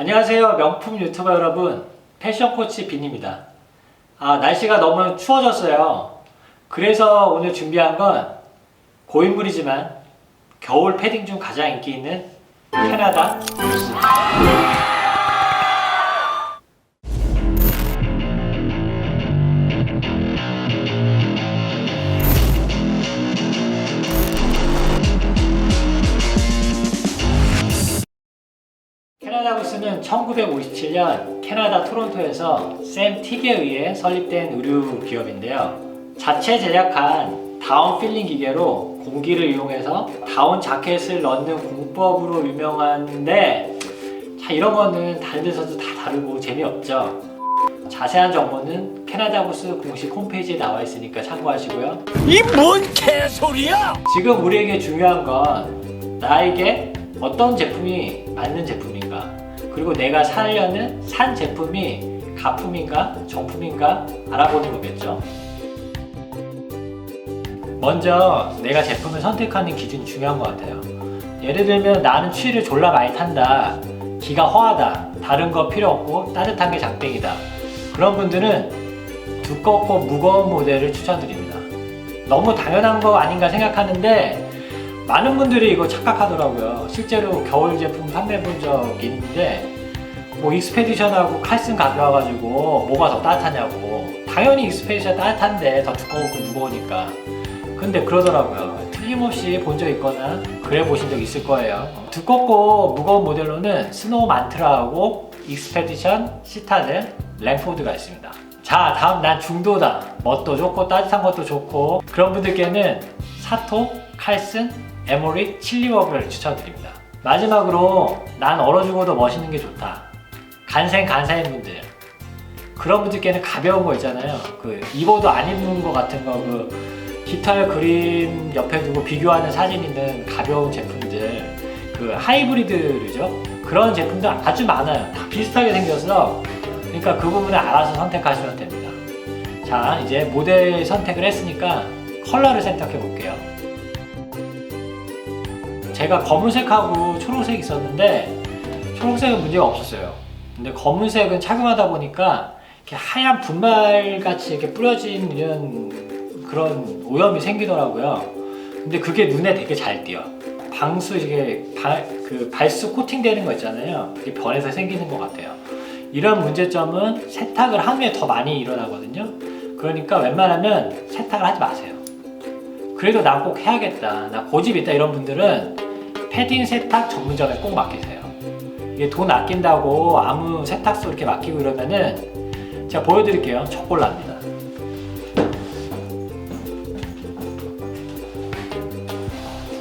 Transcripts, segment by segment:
안녕하세요. 명품 유튜버 여러분. 패션 코치 빈입니다. 아, 날씨가 너무 추워졌어요. 그래서 오늘 준비한 건 고인물이지만 겨울 패딩 중 가장 인기 있는 캐나다 루스. 캐나다 구스는 1957년 캐나다 토론토에서 샘 틱에 의해 설립된 의류 기업인데요. 자체 제작한 다운 필링 기계로 공기를 이용해서 다운 자켓을 넣는 공법으로 유명한데 자 이런 거는 다른 데서도 다 다르고 재미없죠. 자세한 정보는 캐나다 구스 공식 홈페이지에 나와 있으니까 참고하시고요. 이 뭔 개소리야! 지금 우리에게 중요한 건 나에게 어떤 제품이 맞는 제품인가 그리고 내가 사려는 산 제품이 가품인가 정품인가 알아보는 거겠죠? 먼저 내가 제품을 선택하는 기준이 중요한 것 같아요. 예를 들면 나는 추위를 졸라 많이 탄다. 기가 허하다. 다른 거 필요 없고 따뜻한 게 장땡이다. 그런 분들은 두껍고 무거운 모델을 추천드립니다. 너무 당연한 거 아닌가 생각하는데 많은 분들이 이거 착각하더라고요. 실제로 겨울 제품 판매해 본적 있는데 뭐 익스페디션하고 칼슨 가져와가지고 뭐가 더 따뜻하냐고 당연히 익스페디션 따뜻한데 더 두꺼우고 무거우니까 근데 그러더라고요. 틀림없이 본 적 있거나 그래 보신 적 있을 거예요. 두껍고 무거운 모델로는 스노우 만트라하고 익스페디션, 시타델, 랭포드가 있습니다. 자 다음 난 중도다 멋도 좋고 따뜻한 것도 좋고 그런 분들께는 사토, 칼슨, 에모리, 칠리워브를 추천드립니다. 마지막으로 난 얼어 죽어도 멋있는 게 좋다. 간생 간사인 분들. 그런 분들께는 가벼운 거 있잖아요. 그 입어도 안 입는 거 같은 거 그 깃털 그림 옆에 두고 비교하는 사진 있는 가벼운 제품들. 그 하이브리드죠? 그런 제품들 아주 많아요. 다 비슷하게 생겨서 그러니까 그 부분을 알아서 선택하시면 됩니다. 자, 이제 모델 선택을 했으니까 컬러를 선택해 볼게요. 제가 검은색하고 초록색 있었는데 초록색은 문제가 없었어요. 근데 검은색은 착용하다 보니까 이렇게 하얀 분말 같이 이렇게 뿌려지는 그런 오염이 생기더라고요. 근데 그게 눈에 되게 잘 띄어. 방수 이게 발, 그 발수 코팅되는 거 있잖아요. 그게 변해서 생기는 것 같아요. 이런 문제점은 세탁을 한 후에 더 많이 일어나거든요. 그러니까 웬만하면 세탁을 하지 마세요. 그래도 난꼭 해야겠다. 나 고집 있다 이런 분들은 패딩 세탁 전문점에 꼭 맡기세요. 이게 돈 아낀다고 아무 세탁소 이렇게 맡기고 이러면은 제가 보여드릴게요. 초콜라입니다.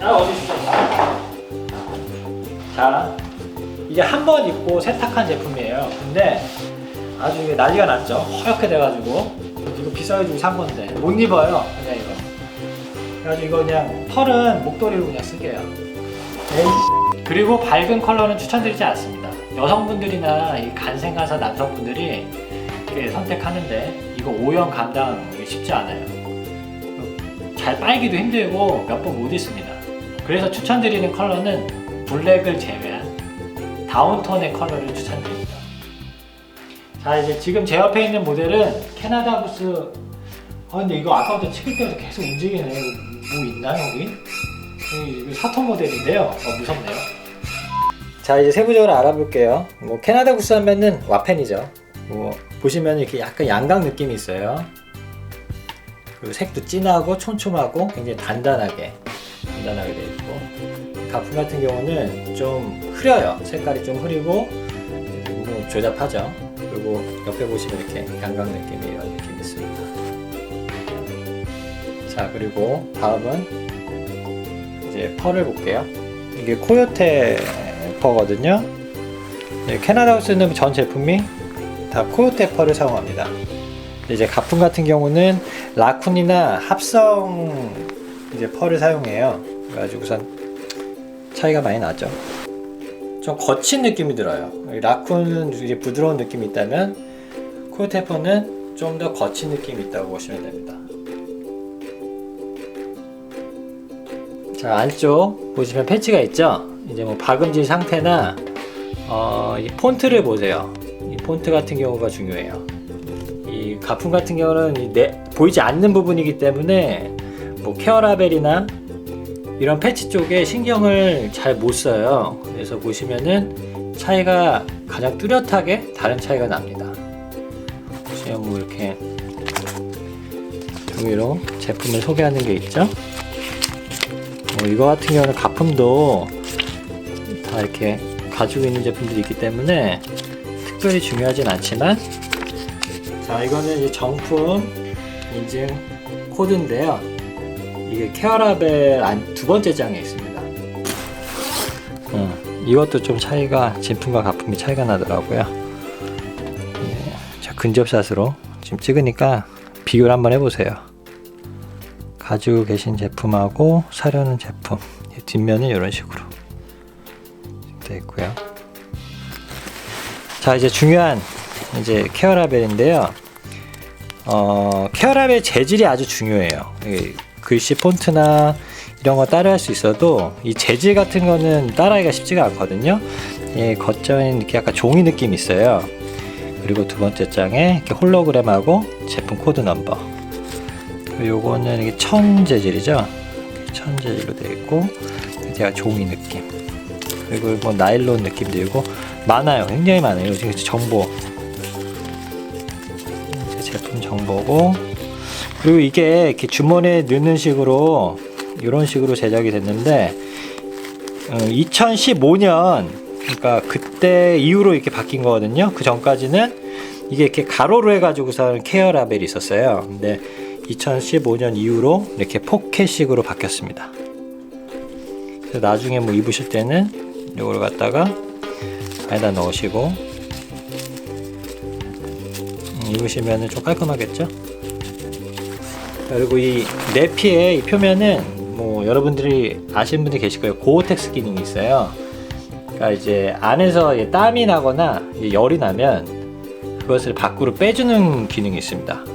아 어디 주셨나? 자, 이게 한 번 입고 세탁한 제품이에요. 근데 아주 이게 난리가 났죠. 허옇게 돼가지고 이거 비싸게 주고 산 건데 못 입어요. 그냥 이거. 그래가지고 이거 그냥 털은 목도리로 그냥 쓸게요. 그리고 밝은 컬러는 추천드리지 않습니다. 여성분들이나 이 간생간사 남성분들이 선택하는데 이거 오염 감당 쉽지 않아요. 잘 빨기도 힘들고 몇 번못 입습니다. 그래서 추천드리는 컬러는 블랙을 제외한 다운톤의 컬러를 추천드립니다. 자 이제 지금 제 옆에 있는 모델은 캐나다 부스 아 근데 이거 아까부터 찍을 때부터 계속 움직이네 뭐 있나 여기? 사톤 모델인데요 어, 무섭네요 자 이제 세부적으로 알아볼게요 뭐 캐나다 구스 하면은 와펜이죠 뭐 보시면 이렇게 약간 양각 느낌이 있어요 그리고 색도 진하고 촘촘하고 굉장히 단단하게 단단하게 되어 있고 가품 같은 경우는 좀 흐려요. 색깔이 좀 흐리고 너무 조잡하죠. 그리고 옆에 보시면 이렇게 양각 느낌이 이런 느낌이 있습니다. 자 그리고 다음은 이제 펄을 볼게요. 이게 코요테 펄거든요. 네, 캐나다 쓰는 전 제품이 다 코요테 펄을 사용합니다. 이제 가품 같은 경우는 라쿤이나 합성 이제 펄을 사용해요. 그래가지고 우선 차이가 많이 나죠. 좀 거친 느낌이 들어요. 라쿤은 이제 부드러운 느낌이 있다면 코요테퍼는 좀더 거친 느낌이 있다고 보시면 됩니다. 자 안쪽 보시면 패치가 있죠. 이제 뭐 박음질 상태나 어, 이 폰트를 보세요. 이 폰트 같은 경우가 중요해요. 이 가품 같은 경우는 이 내- 보이지 않는 부분이기 때문에 뭐 케어 라벨이나 이런 패치 쪽에 신경을 잘 못 써요. 그래서 보시면은 차이가 가장 뚜렷하게 다른 차이가 납니다. 보시면 뭐 이렇게 종이로 제품을 소개하는 게 있죠. 뭐 이거 같은 경우는 가품도 다 이렇게 가지고 있는 제품들이 있기 때문에 특별히 중요하진 않지만 자 이거는 이제 정품 인증 코드인데요. 이게 케어라벨 안, 두 번째 장에 있습니다. 음, 이것도 좀 차이가 진품과 가품이 차이가 나더라고요. 예, 자 근접샷으로 지금 찍으니까 비교를 한번 해보세요 가지고 계신 제품하고 사려는 제품 이 뒷면은 이런 식으로 되어 있고요. 자 이제 중요한 이제 케어라벨인데요. 어, 케어라벨 재질이 아주 중요해요. 이 글씨 폰트나 이런 거 따라할 수 있어도 이 재질 같은 거는 따라하기가 쉽지가 않거든요. 예, 겉전에 이렇게 약간 종이 느낌이 있어요. 그리고 두 번째 장에 이렇게 홀로그램하고 제품 코드 넘버. 요거는 이게 천 재질이죠. 천 재질로 되어 있고 제가 종이 느낌. 그리고 뭐 나일론 느낌 들고 많아요. 굉장히 많아요. 지금 정보. 제 제품 정보고 그리고 이게 이렇게 주머니에 넣는 식으로 이런 식으로 제작이 됐는데 어, 2015년 그러니까 그때 이후로 이렇게 바뀐 거거든요. 그 전까지는 이게 이렇게 가로로 해가지고서 케어 라벨이 있었어요. 근데 2015년 이후로 이렇게 포켓식으로 바뀌었습니다. 그래서 나중에 뭐 입으실 때는 이걸 갖다가 안에다 넣으시고 음, 입으시면은 좀 깔끔하겠죠? 그리고 이 내피의 이 표면은 뭐 여러분들이 아시는 분들이 계실 거예요. 고어텍스 기능이 있어요. 그러니까 이제 안에서 땀이 나거나 열이 나면 그것을 밖으로 빼주는 기능이 있습니다.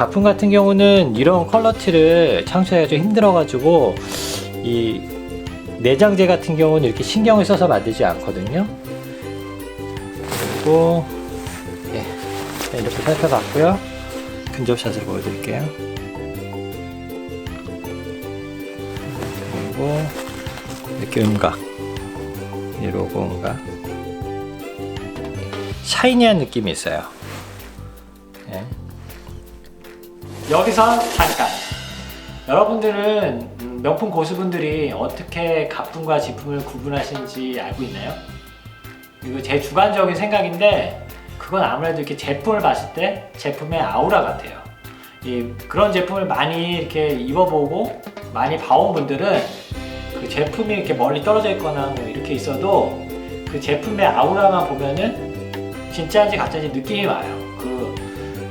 예. 가품 같은 경우는 이런 컬러티를 창출하기가 좀 힘들어가지고 이 내장재 같은 경우는 이렇게 신경을 써서 만들지 않거든요. 그리고 예, 자, 이렇게 살펴봤고요. 근접샷을 보여드릴게요. 그리고 이렇게 음각, 이 로고 음각, 샤이니한 느낌이 있어요. 여기서 잠깐. 여러분들은 음, 명품 고수분들이 어떻게 가품과 지품을 구분하시는지 알고 있나요? 이거 제 주관적인 생각인데 그건 아무래도 이렇게 제품을 봤을 때 제품의 아우라 같아요. 이 그런 제품을 많이 이렇게 입어보고 많이 봐온 분들은 그 제품이 이렇게 멀리 떨어져 있거나 뭐 이렇게 있어도 그 제품의 아우라만 보면은 진짜인지 가짜인지 느낌이 와요.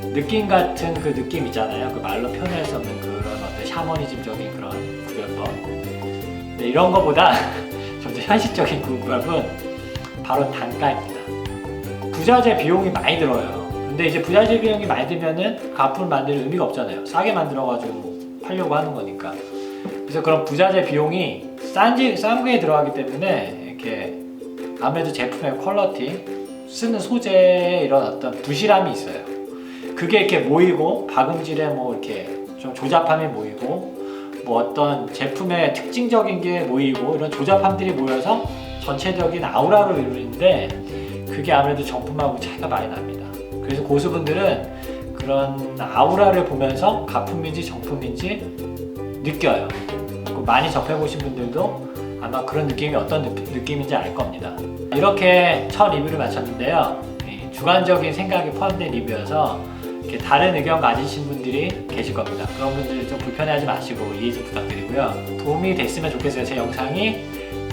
그 느낌 같은 그 느낌 있잖아요. 그 말로 표현할 수 없는 그런 어떤 샤머니즘적인 그런 구별법. 근데 이런 거보다 좀더 현실적인 구별은 바로 단가입니다. 부자재 비용이 많이 들어요. 근데 이제 부자재 비용이 많이 들면은 가품을 만드는 의미가 없잖아요. 싸게 만들어가지고 팔려고 하는 거니까. 그래서 그런 부자재 비용이 싼지 싼 거에 들어가기 때문에 이렇게 아무래도 제품의 퀄러티, 쓰는 소재에 이런 어떤 부실함이 있어요. 그게 이렇게 모이고 박음질에 뭐 이렇게 좀 조잡함이 모이고 뭐 어떤 제품의 특징적인 게 모이고 이런 조잡함들이 모여서 전체적인 아우라를 이루는데 그게 아무래도 정품하고 차이가 많이 납니다. 그래서 고수분들은 그런 아우라를 보면서 가품인지 정품인지 느껴요. 그 많이 접해보신 분들도 아마 그런 느낌이 어떤 느- 느낌인지 알 겁니다. 이렇게 첫 리뷰를 마쳤는데요. 이 주관적인 생각이 포함된 리뷰여서 이렇게 다른 의견 가지신 분들이 계실 겁니다. 그런 분들 좀 불편해하지 마시고 이해 좀 부탁드리고요. 도움이 됐으면 좋겠어요. 제 영상이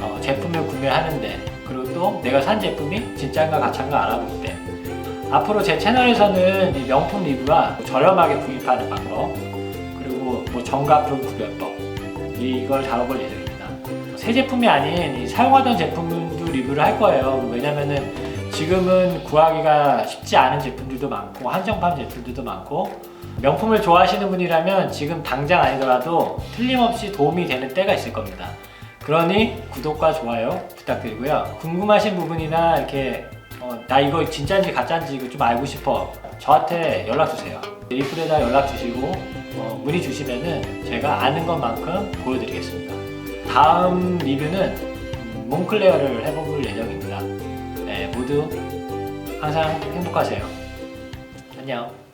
어, 제품을 구매하는데 그리고 또 내가 산 제품이 진짜인가 가짜인가 알아볼 때 앞으로 제 채널에서는 이 명품 리뷰와 저렴하게 구입하는 방법 그리고 뭐 정가품 구별법 이걸 다뤄볼 예정입니다. 새 제품이 아닌 이 사용하던 제품도 리뷰를 할 거예요. 왜냐면은 지금은 구하기가 쉽지 않은 제품들도 많고 한정판 제품들도 많고 명품을 좋아하시는 분이라면 지금 당장 아니더라도 틀림없이 도움이 되는 때가 있을 겁니다. 그러니 구독과 좋아요 부탁드리고요. 궁금하신 부분이나 이렇게 어, 나 이거 진짜인지 가짜인지 이거 좀 알고 싶어. 저한테 연락 주세요. 리플에다 연락 주시고 어, 문의 주시면은 제가 아는 것만큼 보여드리겠습니다. 다음 리뷰는 음, 몽클레어를 해볼 예정입니다. 네, 모두 항상 행복하세요. 안녕.